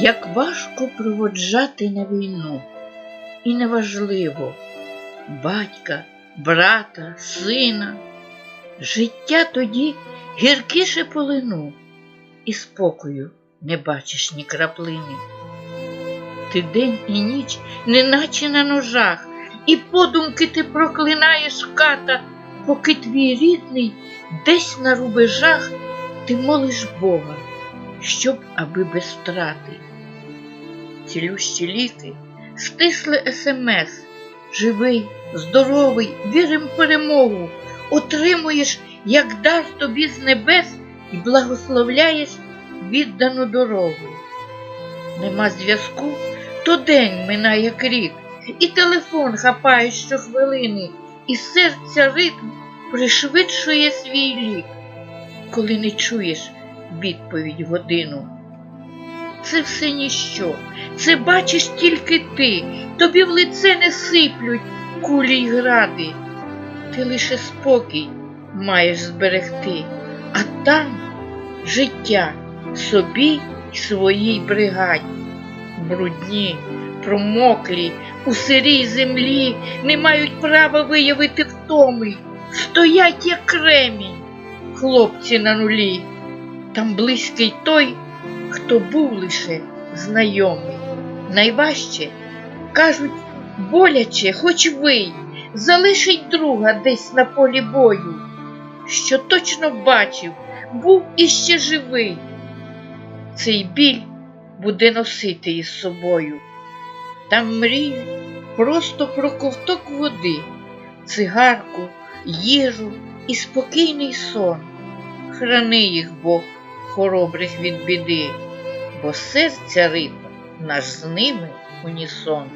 Як важко проводжати на війну, і неважливо батька, брата, сина. Життя тоді гіркіше полину, і спокою не бачиш ні краплини. Ти день і ніч, неначе на ножах, і подумки ти проклинаєш ката, поки твій рідний десь на рубежах ти молиш Бога, щоб аби без втрати. Цілющі ліки стисли смс, живий, здоровий, вірим в перемогу, отримуєш, як дар тобі з небес, і благословляєш віддану дорогу. Нема зв'язку, то день минає як рік, і телефон хапає щохвилини, і серця ритм пришвидшує свій лік, коли не чуєш відповідь годину. Це все ніщо, це бачиш тільки ти, тобі в лице не сиплють кулі й гради. Ти лише спокій маєш зберегти, а там життя собі й своїй бригаді. Брудні, промоклі, у сирій землі не мають права виявити втоми, стоять як кремінь, хлопці на нулі. Там близький той, хто був лише знайомий. Найважче, кажуть, боляче, хоч вий, залишить друга десь на полі бою, що точно бачив, був іще живий. Цей біль буде носити із собою. Там мріють просто про ковток води, цигарку, їжу і спокійний сон. Храни їх Бог хоробрих від біди, бо серця ритм наш з ними унісон.